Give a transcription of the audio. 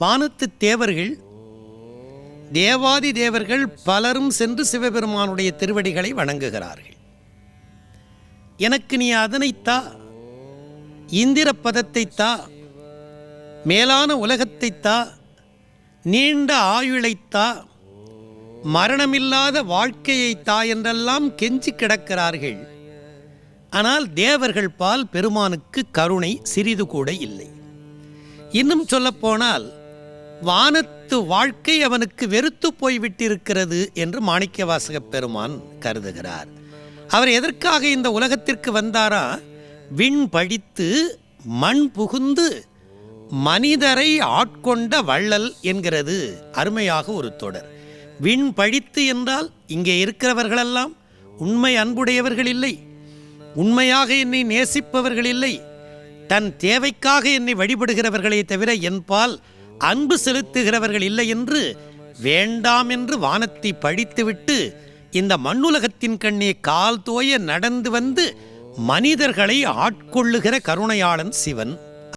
வானத்து தேவர்கள் தேவாதி தேவர்கள் பலரும் சென்று சிவபெருமானுடைய திருவடிகளை வணங்குகிறார்கள். எனக்கு நீ அதனைத்தா இந்திர பதத்தைத்தா மேலான உலகத்தைத்தா தா நீண்ட ஆயுளைத்தா மரணமில்லாத வாழ்க்கையை தா என்றெல்லாம் கெஞ்சி கிடக்கிறார்கள். ஆனால் தேவர்கள் பால் பெருமானுக்கு கருணை சிறிது கூட இல்லை. இன்னும் சொல்லப்போனால் வானத்து வாழ்க்கை அவனுக்கு வெறுத்து போய்விட்டிருக்கிறது என்று மாணிக்கவாசகப் பெருமான் கருதுகிறார். அவர் எதற்காக இந்த உலகத்திற்கு வந்தாரா? விண் படித்து மண் புகுந்து மனிதரை ஆட்கொண்ட வள்ளல் என்கிறது அருமையாக ஒரு தொடர். விண் பழித்து என்றால் இங்கே இருக்கிறவர்களெல்லாம் உண்மை அன்புடையவர்கள் இல்லை உண்மையாக என்னை நேசிப்பவர்கள் இல்லை தன் தேவைக்காக என்னை வழிபடுகிறவர்களே தவிர என்பால் அன்பு செலுத்துகிறவர்கள் இல்லை என்று வேண்டாம் என்று வானத்தை பழித்துவிட்டு இந்த மண்ணுலகத்தின் கண்ணே கால் தோய நடந்து வந்து மனிதர்களை ஆட்கொள்ளுகிற கருணையாளன் சிவன்.